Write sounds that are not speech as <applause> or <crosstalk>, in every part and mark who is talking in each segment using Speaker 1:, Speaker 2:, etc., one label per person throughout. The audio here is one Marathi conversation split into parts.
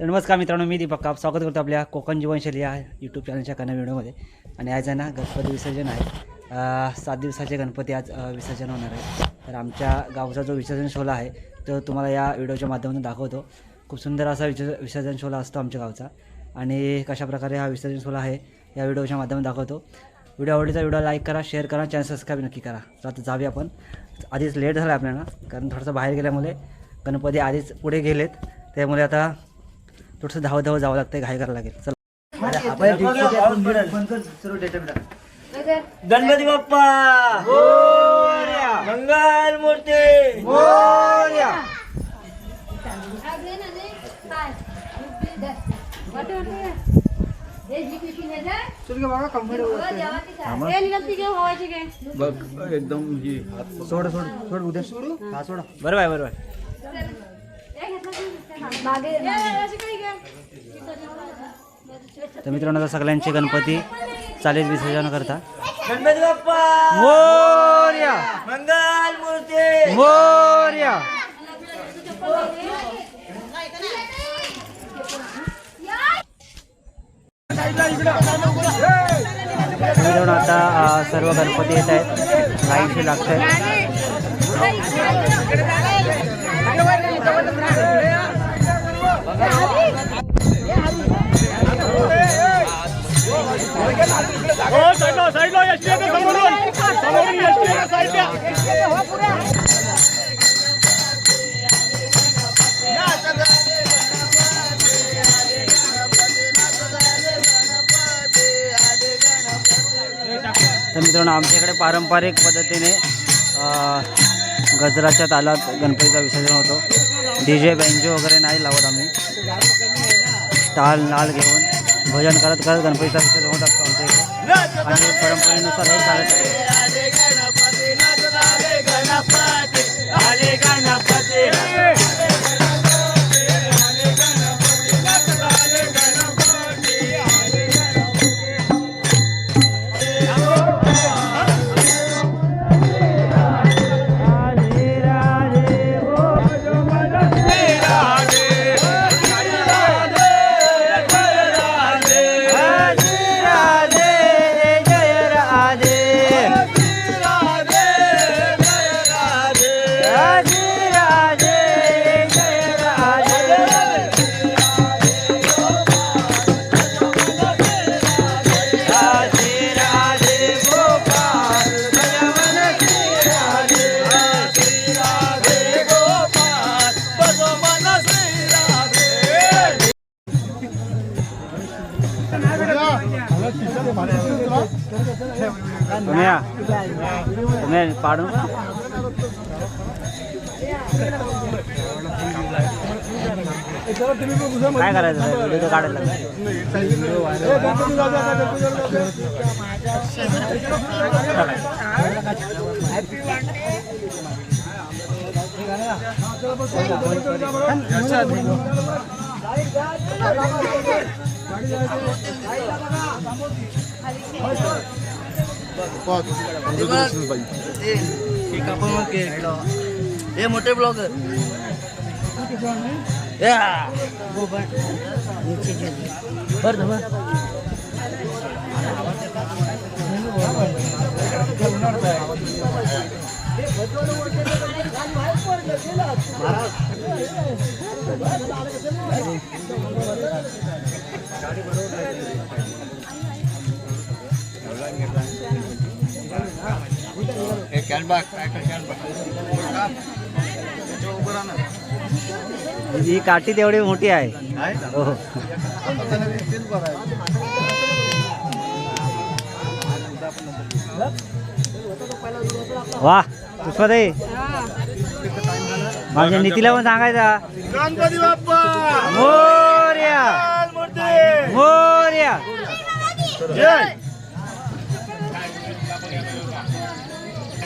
Speaker 1: नमस्कार मित्रांनो मी दीपक काप. स्वागत करतो आपल्या कोकण जीवनशैली या यूट्यूब चॅनलच्या कन्या व्हिडिओमध्ये. आणि आज आहे ना गणपती विसर्जन आहे. सात दिवसाचे गणपती आज विसर्जन होणार आहे. तर आमच्या गावचा जो विसर्जन शोला आहे तो तुम्हाला या व्हिडिओच्या माध्यमातून दाखवतो. खूप सुंदर असा विस विसर्जन शोला असतो आमच्या गावचा. आणि कशाप्रकारे हा विसर्जन शोला आहे या व्हिडिओच्या माध्यमातून दाखवतो. व्हिडिओ आवडीचा व्हिडिओ लाईक करा शेअर करा चॅनल सबस्क्राईब नक्की करा. तर आता जाऊया आपण. आधीच लेट झाला आपल्याला कारण थोडंसं बाहेर गेल्यामुळे गणपती आधीच पुढे गेलेत. त्यामुळे आता थोडंसं धाव धाव जावं लागतं घाई करावं लागेल. चला.
Speaker 2: गणपती बाप्पा! मंगल मूर्ती!
Speaker 3: बघ एकदम ही
Speaker 1: सोड सोड सोड उद्या हा. सोडा. बरोबर बरोबर. तर मित्रांनो आता सगळ्यांचे गणपती चालीस विसर्जन करता
Speaker 2: गणपती बाप्पा
Speaker 1: मोर्या
Speaker 2: मंगल मूर्ती
Speaker 1: मोर्या मित्रांनो आता सर्व गणपती येत आहेत लाईनशी लागत आहेत तर मित्रांनो आमच्याकडे पारंपरिक पद्धतीने गजराच्या तालात गणपतीचा विसर्जन होतो. डी जे बँजो वगैरे नाही लावत आम्ही. ताल नाल घेऊन भजन करत करत गणपतीचा आमच्या इकडे आणि परंपरेनुसार हे चालत आहे तुम्ही पाडून काय करायचं व्हिडिओ तर काढायला लागला.
Speaker 2: हे मोठे ब्लॉगर
Speaker 1: ही काठी तेवढी मोठी आहे. हो. वा पुष्पाताई. माझ्या नीतीला पण सांगायचा.
Speaker 2: गणपती बाप्पा!
Speaker 1: मोर्या.
Speaker 2: मूर्ती!
Speaker 1: मोर्या.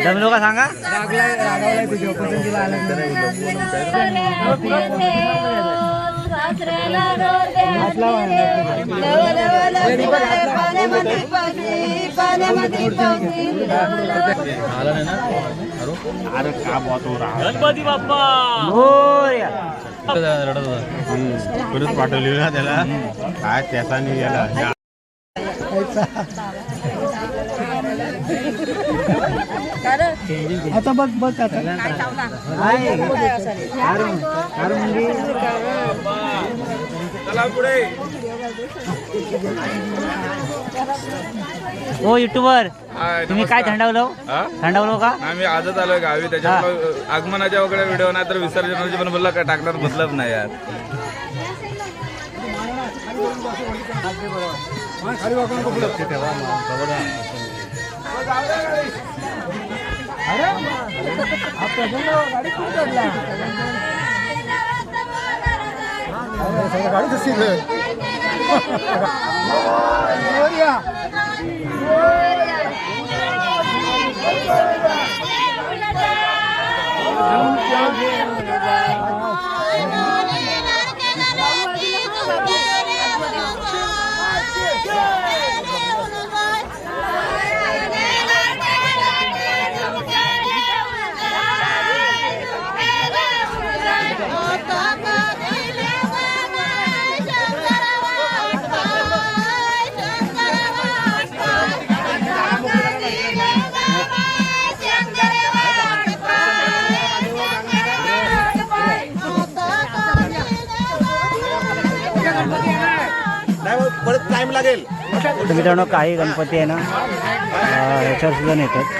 Speaker 1: सांगा.
Speaker 2: का सांगा? मोरया.
Speaker 4: परत पाठवली ना त्याला. काय त्याचा नाही गेला
Speaker 2: आता बघ बघ आता. आहे. अरुण अरुण हो युट्यूबर तुम्ही काय थंडावलं? थंडावलं का?
Speaker 5: आम्ही आजच आलोय गावी. त्याच्यामुळे आगमनाच्या वगैरे व्हिडिओ नाही तर विसर्जनाची पण बोलला काय टाकणार मतलब नाही यार.
Speaker 4: परत
Speaker 2: तर मित्रांनो काही गणपती आहे ना अं, ह्याच्यावर सुद्धा नेतात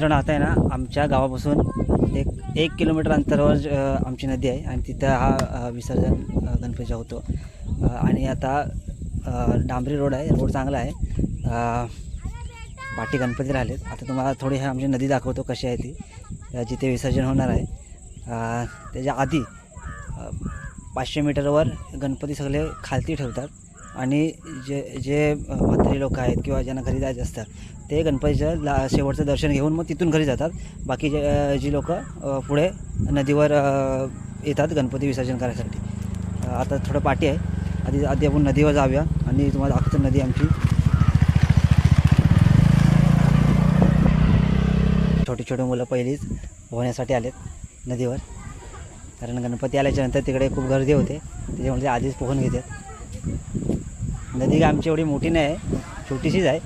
Speaker 1: मित्रांनो आता आहे ना आमच्या गावापासून एक एक किलोमीटर अंतरावर आमची नदी आहे आणि तिथं हा विसर्जन गणपतीचा होतो. आणि आता डांबरी रोड आहे रोड चांगला आहे. पाटी पाठी गणपती राहिलेत. आता तुम्हाला थोडी हे आमची नदी दाखवतो कशी आहे ती. जिथे विसर्जन होणार आहे. त्याच्या आधी पाचशे मीटरवर गणपती सगळे खालती ठेवतात. आणि जे जे अ, म्हातारी लोक आहेत किंवा ज्यांना घरी जायचं असतं ते गणपतीचं ला शेवटचं दर्शन घेऊन मग तिथून घरी जातात. बाकी जे जी लोक पुढे नदीवर येतात गणपती विसर्जन करायसाठी. आता थोडं पाठी आहे. आधी आधी आपण नदीवर जाऊया आणि तुम्हाला दाखवतो नदी आमची. छोटी छोटी मुलं पहिलीच पोहण्यासाठी आलेत नदीवर. कारण गणपती आल्याच्यानंतर तिकडे खूप गर्दी होते. त्याच्यामुळे आधीच पोहून घेतात. नदी आमची एवढी मोठी नाही आहे. छोटीशीच आहे.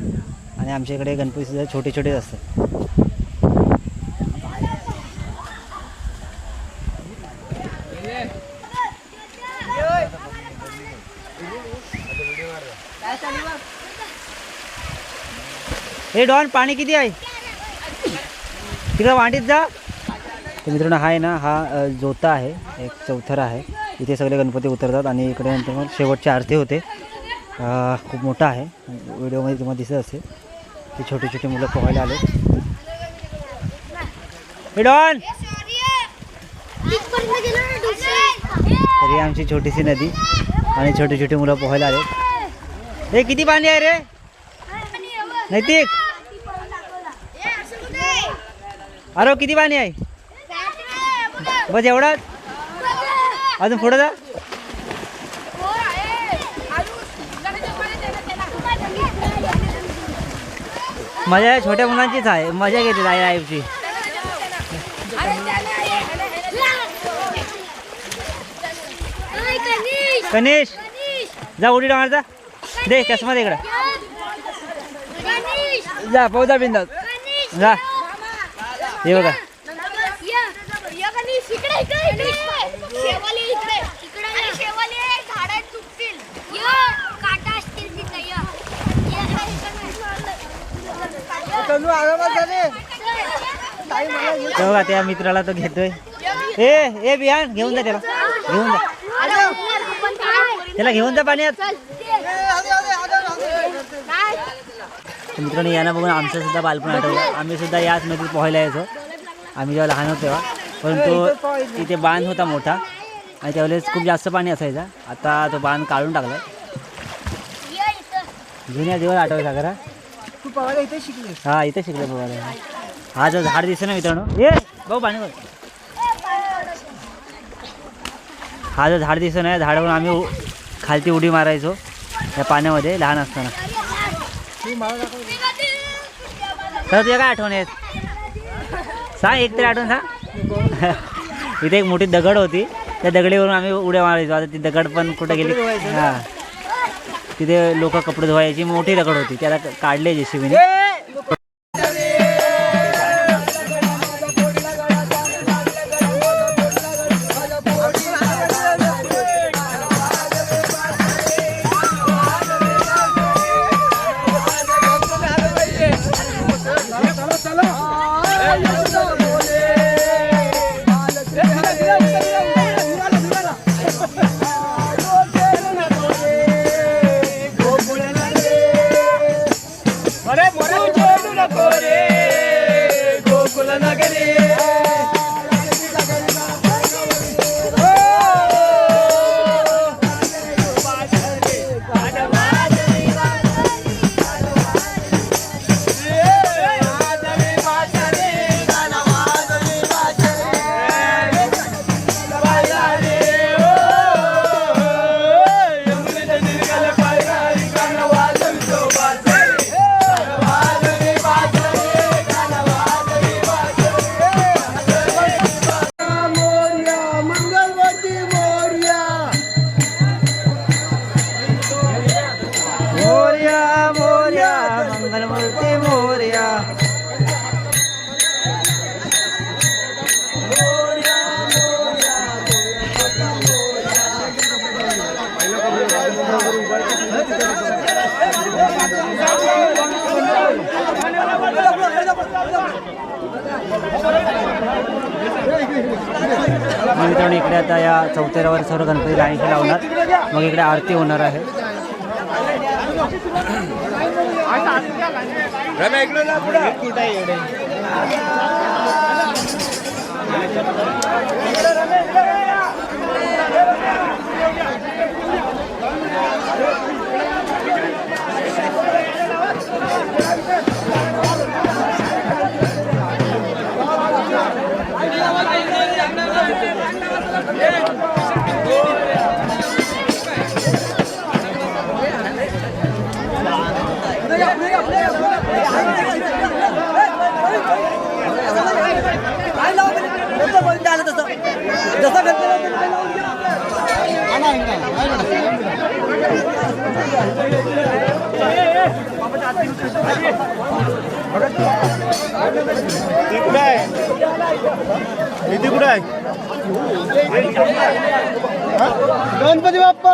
Speaker 1: आणि आमच्या इकडे गणपती छोटे छोटेच असतात. हे डॉन पाणी किती आहे? तिकडं वांडीत जा. तर मित्रांनो हा आहे ना हा जोता आहे. एक चौथरा आहे. इथे सगळे गणपती उतरतात आणि इकडे नंतर मग शेवटची आरती होते. खूप मोठा आहे. व्हिडिओमध्ये तुम्हाला दिसत असेल. ते छोटे छोटे मुलं पोहायला आले हे डॉन आमची छोटीशी नदी आणि छोटी छोटी मुलं पोहायला आले हे किती पाणी आहे रे? नैतिक! अरे किती पाणी आहे? बस एवढाच? अजून पुढं जा. मजा छोट्या मुलांचीच आहे. मजा घेते आई लाईफची कनिश जा उडी डाळचा दे चष्मा दे इकडं. जा पाहू जा बिंदास. जा. हे बघा
Speaker 4: इकडे इकडे इकडे शेवाली इकडे इकडे आणि शेवाली झाडात चुकतील य काटा असतील तिथं य
Speaker 1: हे बघा त्या मित्राला तो घेतोय. ए ए बिहान घेऊन जा त्याला. घेऊन जा. त्याला घेऊन जा पाण्यात. तर मित्रांनो यांना बघून आमचं सुद्धा बालपण आठवलं. आम्ही सुद्धा याच नदीत पोहायला यायचो. आम्ही जेव्हा लहान होतो तेव्हा. परंतु तिथे बांध होता मोठा. आणि त्यावेळेस खूप जास्त पाणी असायचा. आता तो बांध काढून टाकला
Speaker 4: ये इथं.
Speaker 1: जुन्या दिवस आठवत सागरा
Speaker 2: पवायला इथे शिकले.
Speaker 1: हा इथे शिकलो बघायला हा जो झाड दिसतो ना मित्रांनो. ये भाऊ पाणी भर. हा जो झाड दिसतो ना झाडावरून आम्ही खालती उडी मारायचो या पाण्यामध्ये लहान असताना. तर तुझ्या काय आठवण आहेत? सांग एक तरी आठवण सांग. इथे एक मोठी दगड होती. त्या दगडीवरून आम्ही उड्या मारायचो. आता ती दगड पण कुठे गेली? हां. तिथे लोक कपडे धुवायची मोठी रगड होती. त्याला काढले जे सीमेंट क- काढले जेसीबीने
Speaker 2: मंगलवती
Speaker 1: मंगलमूर्ती मोर्या. मग मित्रांनो इकडे आता या चौथऱ्यावर सर्व गणपती लाईनशी लावणार. मग इकडे आरती होणार आहे.
Speaker 6: कुठे आहे किती कुठे आहे?
Speaker 2: गणपती बाप्पा!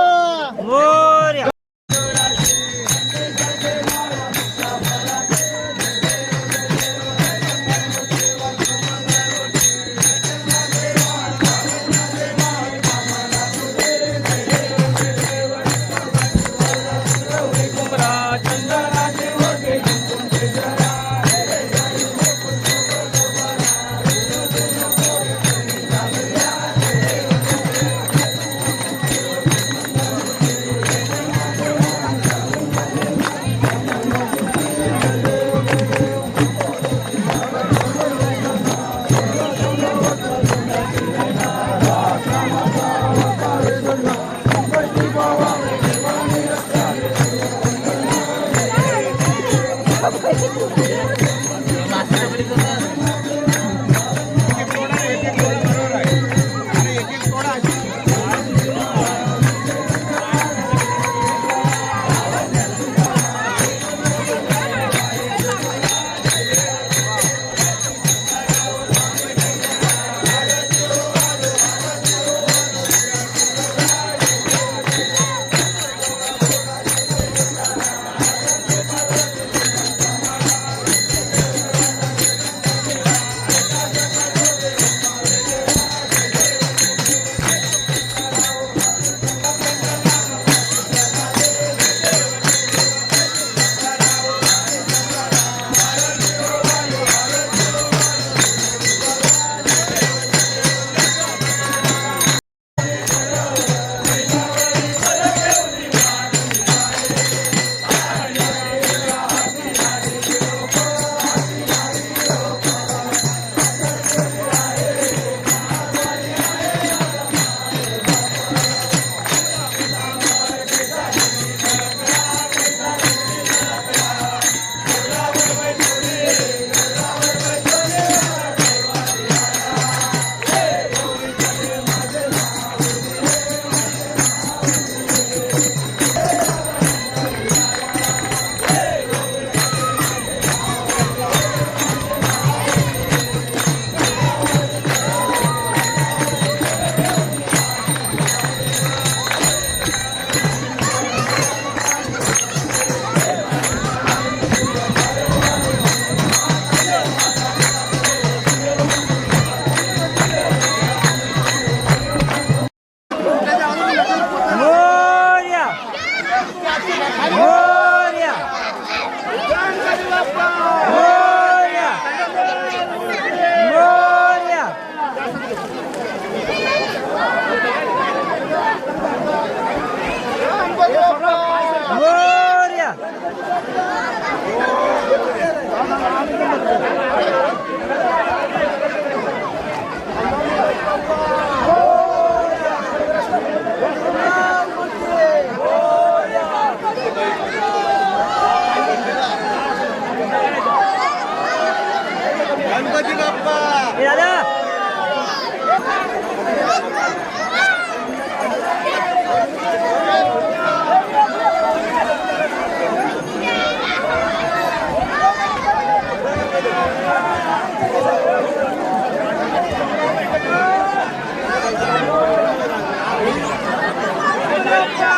Speaker 1: मोर्या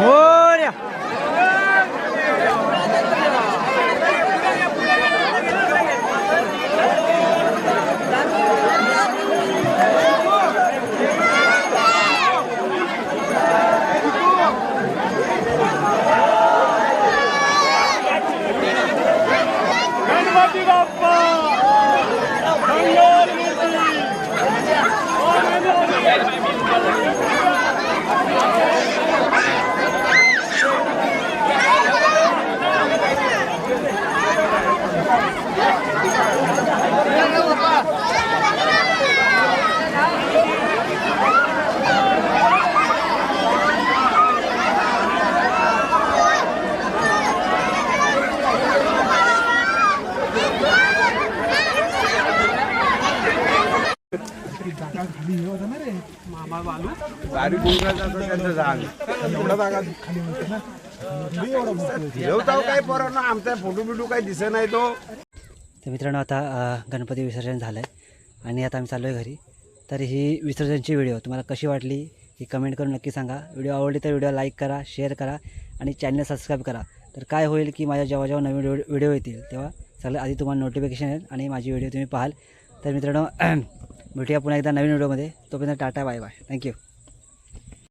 Speaker 1: मोर्या
Speaker 6: जेवताव काय पोरांनो आमचा फोटो बिटू काही दिसत नाही तो
Speaker 1: तर मित्रांनो आता गणपती विसर्जन झालं आहे आणि आता आम्ही चाललो आहे घरी. तर ही विसर्जनची व्हिडिओ तुम्हाला कशी वाटली ही कमेंट करून नक्की सांगा. व्हिडिओ आवडली तर व्हिडिओ लाईक करा शेअर करा आणि चॅनल सबस्क्राईब करा. तर काय होईल की माझ्या जेव्हा जेव्हा नवीन व्हिडिओ येतील तेव्हा सगळ्यात आधी तुम्हाला नोटिफिकेशन येईल आणि माझी व्हिडिओ तुम्ही पाहाल. तर मित्रांनो <clears throat> भेटूया पुन्हा एकदा नवीन व्हिडिओमध्ये तोपर्यंत टाटा बाय बाय थँक्यू